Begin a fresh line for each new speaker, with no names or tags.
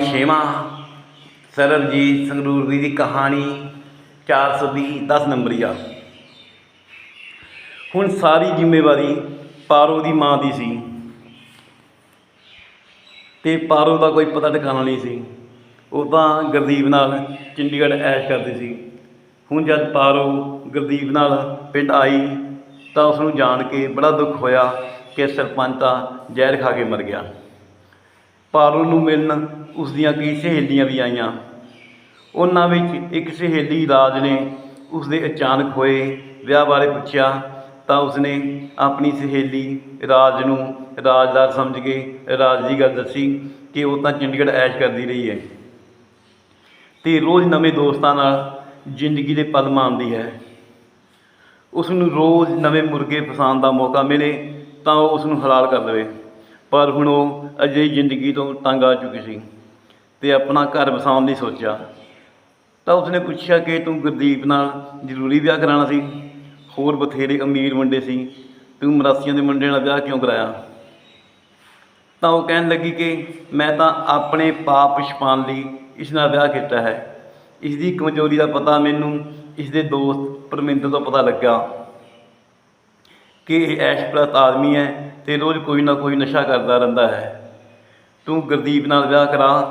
ਛੇਵਾਂ ਸਰਬਜੀਤ ਸੰਗਰੂਰ ਦੀ ਦੀ ਕਹਾਣੀ 420 10 ਨੰਬਰੀ ਆ। ਹੁਣ ਸਾਰੀ ਜ਼ਿੰਮੇਵਾਰੀ ਪਾਰੋ ਦੀ ਮਾਂ ਦੀ ਸੀ। ਤੇ ਪਾਰੋ ਦਾ ਕੋਈ ਪਤਾ ਟਿਕਾਣਾ ਨਹੀਂ ਸੀ। ਉਹ ਤਾਂ ਗੁਰਦੀਪ ਨਾਲ ਚੰਡੀਗੜ੍ਹ ਐਸ਼ ਕਰਦੀ ਸੀ। ਹੁਣ ਜਦ ਪਾਰੋ ਗੁਰਦੀਪ ਨਾਲ ਪਿੰਡ ਆਈ, ਤਾਂ ਉਸ ਨੂੰ ਜਾਣ ਕੇ ਬੜਾ ਦੁੱਖ ਹੋਇਆ ਕਿ ਸਰਪੰਚ ਤਾਂ ਜ਼ਹਿਰ ਖਾ ਕੇ ਮਰ ਗਿਆ। ਪਾਰੋ ਨੂੰ ਮਿਲਣ ਉਸ ਦੀਆਂ ਕਈ ਸਹੇਲੀਆਂ ਵੀ ਆਈਆਂ। ਉਹਨਾਂ ਵਿੱਚ ਇੱਕ ਸਹੇਲੀ ਰਾਜ ਨੇ ਉਸ ਦੇ ਅਚਾਨਕ ਹੋਏ ਵਿਆਹ ਬਾਰੇ ਪੁੱਛਿਆ ਤਾਂ ਉਸਨੇ ਆਪਣੀ ਸਹੇਲੀ ਰਾਜ ਨੂੰ ਰਾਜਦਾਰ ਸਮਝ ਕੇ ਰਾਜ ਦੀ ਗੱਲ ਦੱਸੀ ਕਿ ਉਹ ਤਾਂ ਚੰਡੀਗੜ੍ਹ ਐਸ਼ ਕਰਦੀ ਰਹੀ ਹੈ। ਤੇ ਰੋਜ਼ ਨਵੇਂ ਦੋਸਤਾਂ ਨਾਲ ਜ਼ਿੰਦਗੀ ਦੇ ਪਲ ਮਾਣਦੀ ਹੈ। ਉਸ ਨੂੰ ਰੋਜ਼ ਨਵੇਂ ਮੁਰਗੇ ਫਸਾਉਣ ਦਾ ਮੌਕਾ ਮਿਲੇ ਤਾਂ ਉਹ ਉਸ ਨੂੰ ਹਲਾਲ ਕਰ ਦੇਵੇ। ਪਰ ਹੁਣ ਉਹ ਅਜਿਹੀ ਜ਼ਿੰਦਗੀ ਤੋਂ ਤੰਗ ਆ ਚੁੱਕੀ ਸੀ ਅਤੇ ਆਪਣਾ ਘਰ ਵਸਾਉਣ ਲਈ ਸੋਚਿਆ। ਤਾਂ ਉਸਨੇ ਪੁੱਛਿਆ ਕਿ ਤੂੰ ਗੁਰਦੀਪ ਨਾਲ ਜ਼ਰੂਰੀ ਵਿਆਹ ਕਰਾਉਣਾ ਸੀ? ਹੋਰ ਬਥੇਰੇ ਅਮੀਰ ਮੁੰਡੇ ਸੀ। ਤੂੰ ਮਰਾਸੀਆਂ ਦੇ ਮੁੰਡੇ ਨਾਲ ਵਿਆਹ ਕਿਉਂ ਕਰਾਇਆ? ਤਾਂ ਉਹ ਕਹਿਣ ਲੱਗੀ ਕਿ ਮੈਂ ਤਾਂ ਆਪਣੇ ਪਾਪ ਛਪਾਉਣ ਲਈ ਇਸ ਨਾਲ ਵਿਆਹ ਕੀਤਾ ਹੈ। ਇਸ ਦੀ ਕਮਜ਼ੋਰੀ ਦਾ ਪਤਾ ਮੈਨੂੰ ਇਸ ਦੇ ਦੋਸਤ ਪਰਮਿੰਦਰ ਤੋਂ ਪਤਾ ਲੱਗਾ ਕਿ ਇਹ ਐਸ਼ਪ੍ਰਸਤ ਆਦਮੀ ਹੈ। ਅਤੇ ਰੋਜ਼ ਕੋਈ ਨਾ ਕੋਈ ਨਸ਼ਾ ਕਰਦਾ ਰਹਿੰਦਾ ਹੈ। ਤੂੰ ਗੁਰਦੀਪ ਨਾਲ ਵਿਆਹ ਕਰਾ।